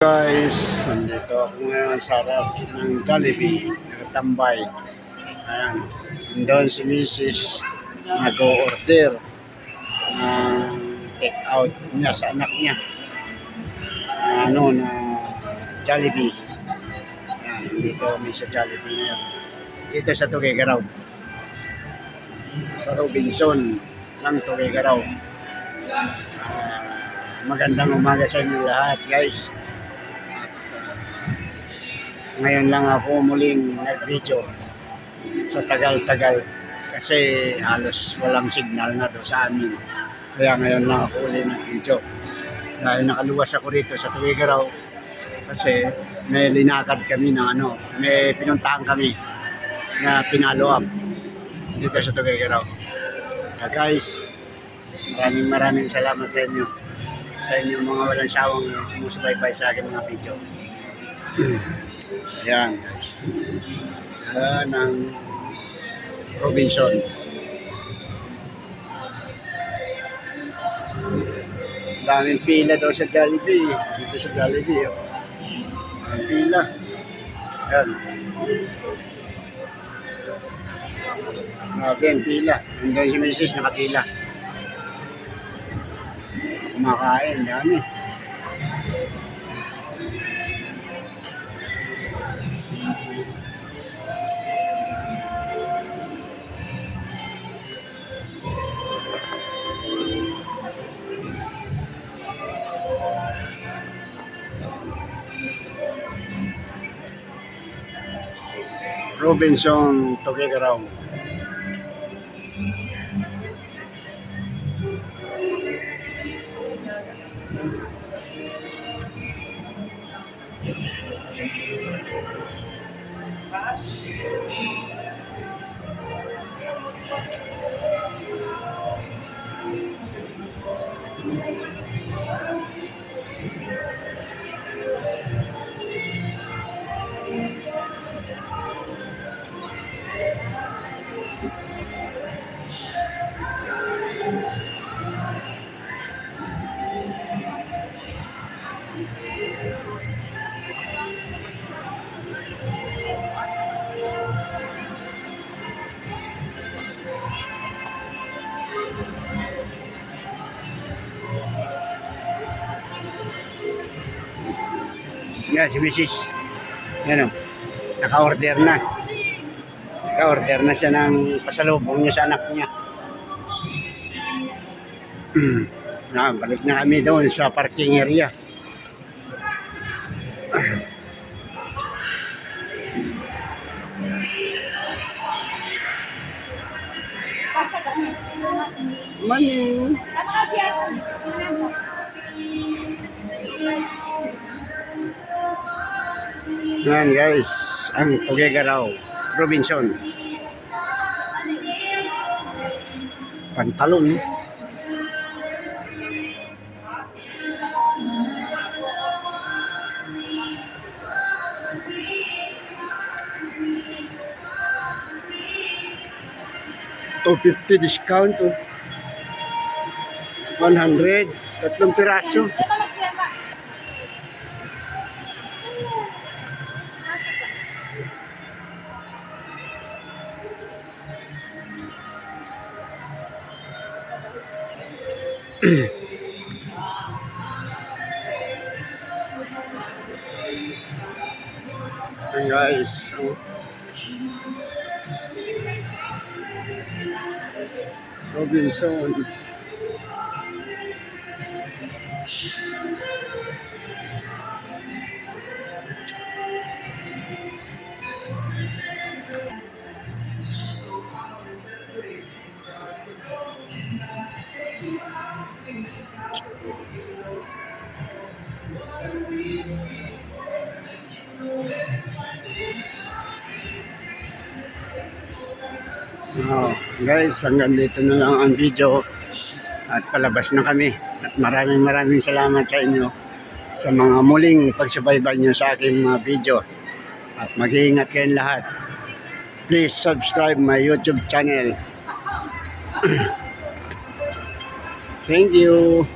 Guys, nandito ako ngayon sa harap ng Jollibee, nakatambay. Ayan, doon si Mrs. nag-order ng take out niya sa anak niya. Na ano, na Jollibee. Ayan, dito kami sa Jollibee ngayon. Dito sa Tugigaraw. Sa Robinson ng Tugigaraw. Ah, magandang umaga sa inyo lahat, guys. Ngayon lang ako muling nag-video sa tagal-tagal kasi halos walang signal na to sa amin. Kaya ngayon lang ako ulit nag-video. Dahil nakaluwas ako rito sa Tuwigaraw kasi may linakad kami ng ano, may pinuntahan kami na pinalo up dito sa Tuwigaraw. Uh, guys, maraming maraming salamat sa inyo sa inyong mga walang sawang sumusubaybay sa aking mga video. Ayan guys. Ayan ang Robinson. Daming pila daw sa Jollibee. Dito sa Jollibee. Oh. Ang pila. Ayan. Ang pila. Hanggang si Mrs. nakapila. Kumakain. Dami. Robinson Togegaraw. Yan, si Mrs. Yan o. Naka-order na. Naka-order na siya ng pasalubong niya sa anak niya. na, balik na kami doon sa parking area. Maning. Yan guys, ang Tugegaraw, Robinson. Pantalon. Two fifty discount to 100 tatlong piraso Ayan guys. Ang Robinson Oh, guys, hanggang dito na lang ang video at palabas na kami. At maraming maraming salamat sa inyo sa mga muling pagsubaybay nyo sa aking mga video. At mag-iingat kayong lahat. Please subscribe my YouTube channel. Thank you.